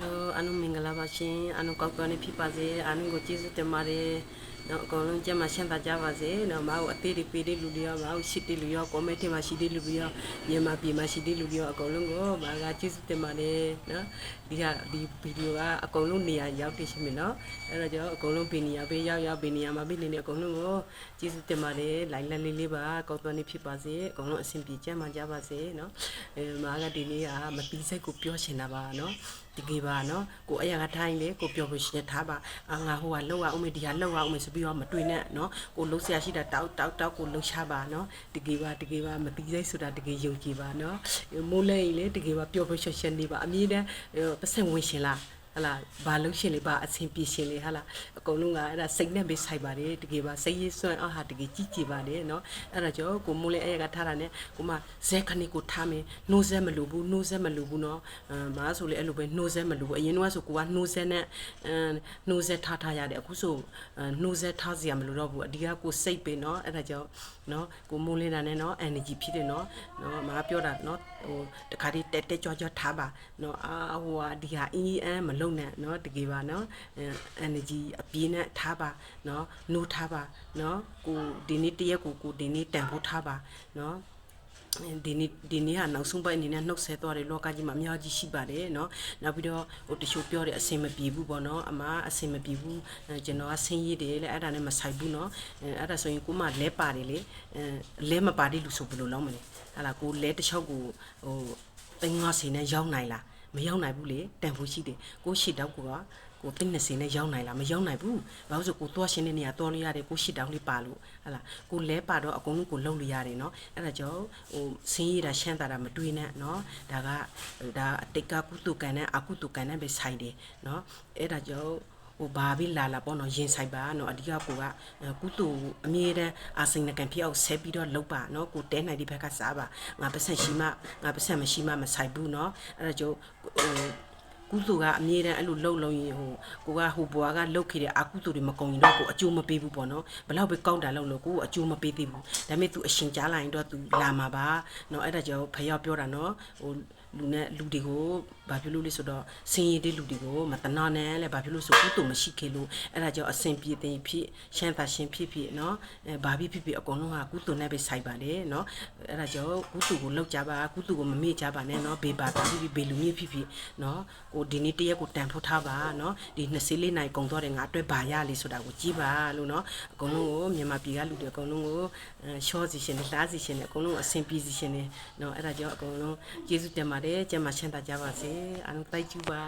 လောအနုမင်္ဂလာပါရှင်အနုကောက်တော်နေဖြစ်ပါစေအနုကိုကျေးဇူးတင်ပါတယ် နော်အကုန်လုံးကျမ်းမှာရှင်းတာကြပါစေနော်မအောင်အသေးတွေပေးတဲ့လူတွေရောမအောင်ရှိတဲ့လူရောကွန်မန့်ထဲမှာရှိတဲ့လူတွေရောမြန်မာပြည်မှာရှိတဲ့လူတွေရောအကုန်လုံးကိုမာကကျေးဇူးတင်ပါတယ်နော်ဒီဟာဒီဗီဒီယိုကအကုန်လုံးနေရာရောက်တည်ရှိမယ်နော်အဲ့တော့ကျွန်တော်အကုန်လုံးဘယ်နေရာပဲရောက်ရောက်ဘယ်နေရာမှာပဲနေနေအကုန်လုံးကိုကျေးဇူးတင်ပါတယ်လိုက်လက်လေးလေးပါကောက်တော်နေဖြစ်ပါစေအကုန်လုံးအဆင်ပြေကျမ်းမှာကြပါစေနော်အဲမာကဒီနေ့ကမပီးစိတ်ကိုပြောချင်တာပါနော်တကယ်ပါနော်ကိုအရာကထိုင်းလေကိုပြောလို့ရှိရင်ထားပါအာငါဟိုကလောက်အောင်မေဒီဟာလောက်အောင်မေဆိုပြီးတော့မတွေ့နဲ့နော်ကိုလှုပ်ရှားရှိတာတောက်တောက်တောက်ကိုလှုပ်ရှားပါနော်တကယ်ပါတကယ်ပါမတိစိတ်ဆိုတာတကယ်ယုံကြည်ပါနော်မိုးလဲရင်လေတကယ်ပါပြောဖို့ရှက်ရှက်နေပါအမြဲတမ်းပတ်စံဝင်ရှင်လား ဟလာဘာလို့ရှင်လေဘာအဆင်ပြေရှင်လေဟလာအကုန်လုံးကအဲ့ဒါစိတ်နဲ့ပဲဆိုင်ပါတယ်တကယ်ပါစိတ်ရည်စွမ်းအားဟာတကယ်ကြည်ကြည်ပါတယ်နော်အဲ့ဒါကြောင့်ကိုမိုးလဲအဲ့ရကထားတာ ਨੇ ကိုမဇဲခဏီကိုထားမယ်နှိုးဇဲမလို့ဘူးနှိုးဇဲမလို့ဘူးနော်အမ်မားဆိုလေအဲ့လိုပဲနှိုးဇဲမလို့ဘူးအရင်တော့ဆိုကိုကနှိုးဇဲနဲ့အမ်နှိုးဇဲထားထားရတယ်အခုဆိုနှိုးဇဲထားစီရမလို့တော့ဘူးအဒီကကိုစိတ်ပဲနော်အဲ့ဒါကြောင့်နော်ကိုမိုးလဲတာ ਨੇ နော် energy ဖြစ်တယ်နော်နော်မားပြောတာနော်ဟိုတခါတည်းတက်တက်ကြွကြွထားပါနော်အာဟိုဟာဒီဟာအင်းကြီးအမ်းမလနဲ့နော်တကယ်ပါနော်အဲ energy အပြင်းနဲ့ထားပါနော်နှိုးထားပါနော်ကိုဒီနေ့တရက်ကိုကိုဒီနေ့တန်ဖို့ထားပါနော်ဒီနေ့ဒီနေ့ဟာနောက်ဆုံးပိုင်းအနေနဲ့နှုတ်ဆက်သွားတယ်လောကကြီးမှာအများကြီးရှိပါတယ်เนาะနောက်ပြီးတော့ဟိုတချို့ပြောတယ်အစင်မပြေဘူးပေါ့เนาะအမအစင်မပြေဘူးအဲကျွန်တော်ကဆင်းရည်တယ်လေအဲ့ဒါနဲ့မဆိုင်ဘူးเนาะအဲအဲ့ဒါဆိုရင်ကိုမလဲပါတယ်လေအဲလဲမပါတဲ့လူဆိုဘယ်လိုလုပ်မလဲဟာလာကိုလဲတစ်ချောက်ကိုဟိုတင်ငါစီနဲ့ရောက်နိုင်လား မရောက်နိုင်ဘူးလေတန်ဖိုးရှိတယ်ကိုရှိတောက်ကိုကကိုသိနေစင်းနဲ့ရောက်နိုင်လားမရောက်နိုင်ဘူးဘာလို့ဆိုကိုသွားရှင်းတဲ့နေရာသွားလို့ရတယ်ကိုရှိတောင်းလေးပါလို့ဟလာကိုလဲပါတော့အကုန်လုံးကိုလုံလို့ရတယ်နော်အဲ့ဒါကြောင့်ဟိုဆင်းရတာရှမ်းတာတာမတွေးနဲ့နော်ဒါကဒါအတိတ်ကကုသကံနဲ့အကုသကံနဲ့ပဲဆိုင်တယ်နော်အဲ့ဒါကြောင့် ဟိုဘာပြီးလာလာပေါ့နော်ရင်ဆိုင်ပါနော်အဓိကကိုကကုတူအမြဲတမ်းအာစိန်နကန်ဖြစ်အောင်ဆက်ပြီးတော့လုပ်ပါနော်ကိုတဲနိုင်ဒီဘက်ကစားပါငါပတ်ဆက်ရှိမှငါပတ်ဆက်မရှိမှမဆိုင်ဘူးနော်အဲ့ဒါကြောင့်ဟို ကုသိုလ်ကအမြဲတမ်းအဲ့လိုလှုပ်လှုပ်ရင်ဟိုကိုကဟိုဘွားကလှုပ်ခဲ့တဲ့အကုသိုလ်တွေမကုန်ရင်တော့ကိုအကျိုးမပေးဘူးပေါ့နော်ဘလောက်ပဲကောက်တာလှုပ်လို့ကိုအကျိုးမပေးသေးဘူးဒါပေမဲ့ तू အရှင်ကြားလာရင်တော့ तू လာမှာပါနော်အဲ့ဒါကြောင့်ဖယောပြောတာနော်ဟိုလူနဲ့လူတွေကိုဘာဖြစ်လို့လဲဆိုတော့စင်ရည်တဲ့လူတွေကိုမတနာနဲ့လဲဘာဖြစ်လို့ဆိုကုသိုလ်မရှိခဲ့လို့အဲ့ဒါကြောင့်အစဉ်ပြေတင်ဖြစ်ရှမ်းသာရှင်ဖြစ်ဖြစ်နော်အဲဘာဖြစ်ဖြစ်ဖြစ်အကုန်လုံးကကုသိုလ်နဲ့ပဲဆိုင်ပါတယ်နော်အဲ့ဒါကြောင့်ကုသိုလ်ကိုလောက်ကြပါကုသိုလ်ကိုမမေ့ကြပါနဲ့နော်ဘေဘာဘာဖြစ်ဖြစ်ဘေလူမျိုးဖြစ်ဖြစ်နော်ကိုဒီနေ့တရက်ကိုတန်ဖို့ထားပါနော်ဒီ24နိုင်ကုံသွားတယ်ငါအတွက်ဘာရလဲဆိုတာကိုကြည့်ပါလို့နော်အကုန်လုံးကိုမြန်မာပြည်ကလူတွေအကုန်လုံးကိုရှော့စီရှင်နဲ့လားစီရှင်နဲ့အကုန်လုံးအစဉ်ပြေစီရှင်နဲ့နော်အဲ့ဒါကြောင့်အကုန်လုံးကျေးဇူးတင်ပါတယ်ကျမချမ်းသာကြပါစေအားလုံးတိုက်ကျူပါ